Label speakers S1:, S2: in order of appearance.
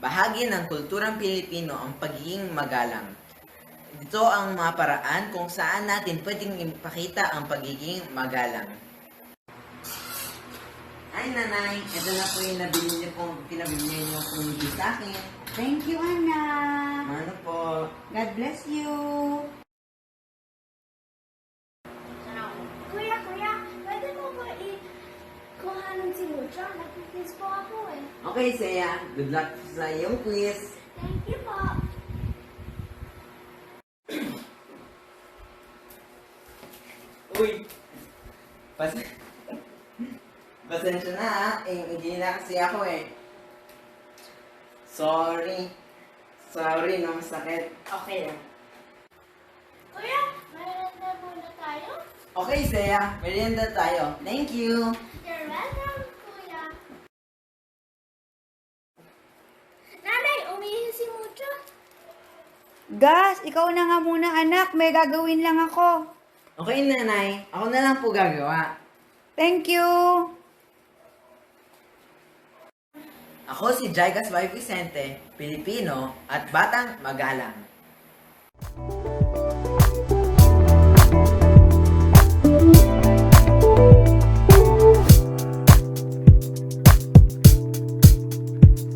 S1: Bahagi ng kulturang Pilipino ang pagiging magalang. Ito ang mga paraan kung saan natin pwedeng ipakita ang pagiging magalang. Ay, nanay, ito na po yung nabili niyo pong pinabili niyo hindi sa akin.
S2: Thank you, anak.
S1: Ano po?
S2: God bless you.
S3: Kuya, kuya, pwede mo ba i-kuha ng si Mucho? Nag-quiz po ako eh.
S1: Okay, Saya. Good luck sa iyong quiz.
S3: Thank you po.
S1: Uy! Pas Pasensya na ha. Eh, hindi na kasi ako eh. Sorry. Sorry, no, masakit. Okay lang.
S3: Kuya, mayroon muna tayo?
S1: Okay, Saya. Merienda tayo. Thank you.
S3: You're welcome, kuya. Nanay, umihi si Mucho.
S2: Gas, ikaw na nga muna anak. May gagawin lang ako.
S1: Okay, nanay. Ako na lang po gagawa.
S2: Thank you.
S1: Ako si Jaigas Y. Vicente, Pilipino at Batang Magalang.